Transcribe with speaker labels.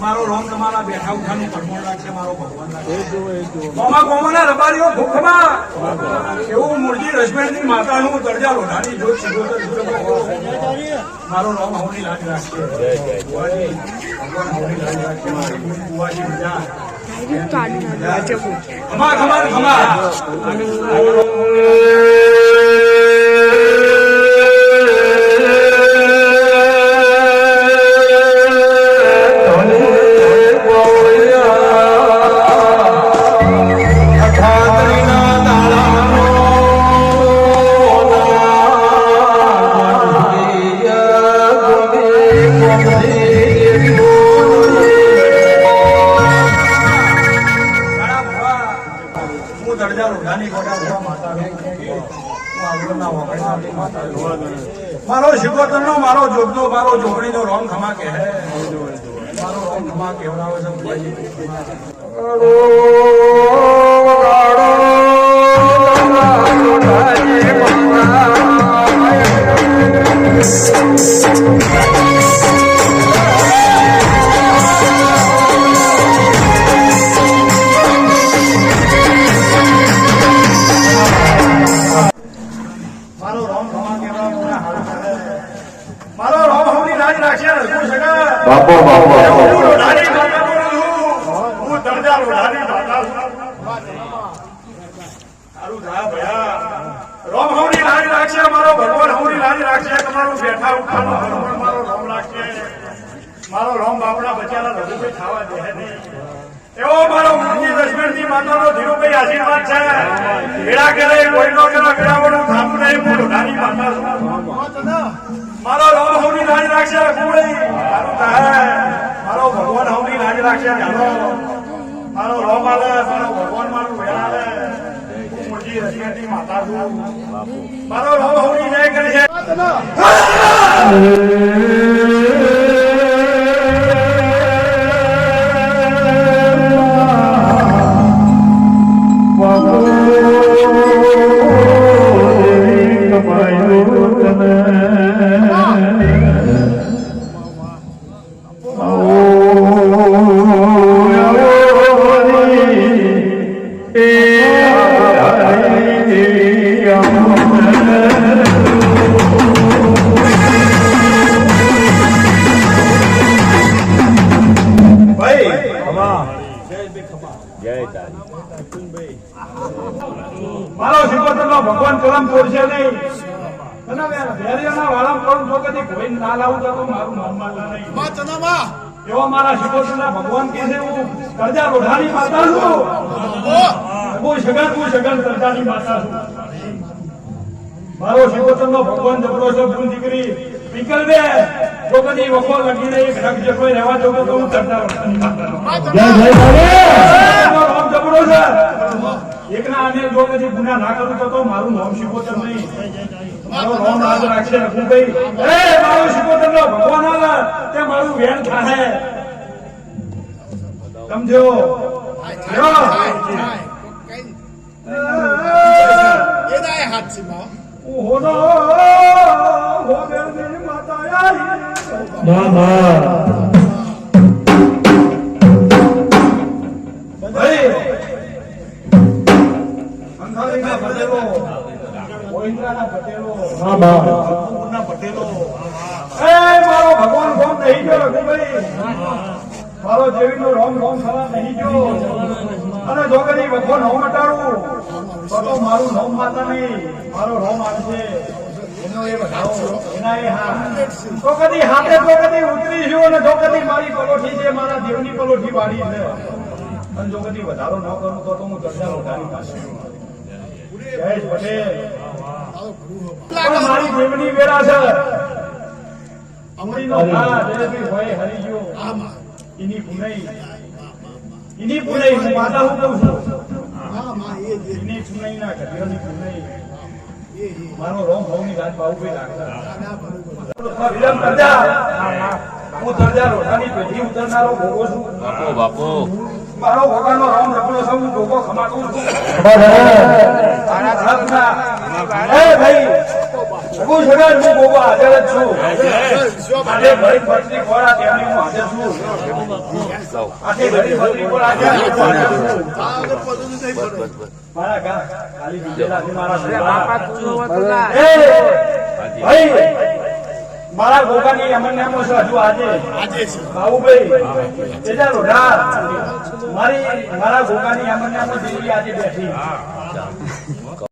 Speaker 1: મારો રોમ તમારા બેઠા ઉઠાનું પરમોણ રાખશે મારો ભગવાન રાખશે ગોમા ગોમાના રબારીઓ ભૂખમાં. એવું મૂળજી રજમેણની માતાનું દરજા લોઢાની જો સિગોતર મારો રોમ હવની લાજ રાખશે ભગવાન હવની લાજ રાખશે મારી કુવાજી મજા ખમા ખમા ખમા. હું દરજા માતા છું. મારો શિકોતરનો મારો જોગનો મારો જોગણીનો રોંગ ખમા કહે મારો રોમ ખમા કહેવડાવે છે
Speaker 2: બાપો બાપો
Speaker 1: મારો ભગવાન હવની લાજ રાખશે તમારું બેઠા ઉઠાનું આશીર્વાદ છે રાખશે થાય મારો ભગવાન હવની લાજ રાખશે મારો રોમ આલે, મારો ભગવાન મારું વેળા આલે. મૂળજી દશમેનની માતા છું. મારો રોમ હવની જય કરી છે. મારો શિકોતરનો ભગવાન કલમ તોડશે નહીં. ના મારું મારા શિકોતરના ભગવાન કે કરજા રોઢાની માતા છું. સગન હું સગન કરજાની માતા છું. મારો શિકોતરનો ભગવાન જબરો છે ભૂલ દીકરી. વિકલ બે જો કદી વખો રગ જેટલો રહેવા જતો તો હું.
Speaker 2: જય જય બાબા
Speaker 1: જબરો છે. એકના અને જો કદી ગુના ના કરું તો તો મારું નામ શિકોતર નહીં મારો નામ રાજ રાખશે રઘુભાઈ એ મારો શિકોતર નો ભગવાન આવે તે મારું વેણ થાહે સમજો લ્યો. ઓહોનો, હો બેલની માતા આઈ.
Speaker 2: બાબા
Speaker 1: અંધારીના પટેલો. એ મારો ભગવાન ફોન નહીં ગયો રઘુભાઈ. મારો જેવીનો રોમ રોમ સલા નહીં ગયો. અને જો કદી ભગવાન હોમ હટાડું તો તો મારું નોમ માતા નહીં મારો રોમ આવશે. એનો એ વધાવો એના એ હા. તો કદી હાથે તો કદી ઉતરી છું અને જો કદી મારી પલોઠી છે મારા દેવની પલોઠી વાળી છે. અને જો કદી વધારો ન કરું તો તો હું ચર્ચા લોટાની પાસે જયેશ પટેલ. મારી દેવની વેરા છે. અમરીનો ઘા જયશ્રી હોય હરી ગયો. પુનઈ. એની પુનઈ. હું માતા હું કહું છું? એની પુનઈ. ના ઘડિયાની પુનઈ મારો રોમ વિલંબ હું દરજા રોટાની પેઢી ઉતરનારો ભોગો છું.
Speaker 3: બાપો બાપો.
Speaker 1: મારો ભોગાનો રામ રખડો છું હું ભોગો ખમાતું છું.
Speaker 2: હે
Speaker 1: હાજર જ છું. આજે તેમની હું હાજર છું. મારા ખાલી છે મારા મારા ગોગાની અમન્યામો છે હજુ આજે. બાબુભાઈ તેજા મારી મારા ગોગાની અમન્યામો દિલ્હી આજે બેઠી.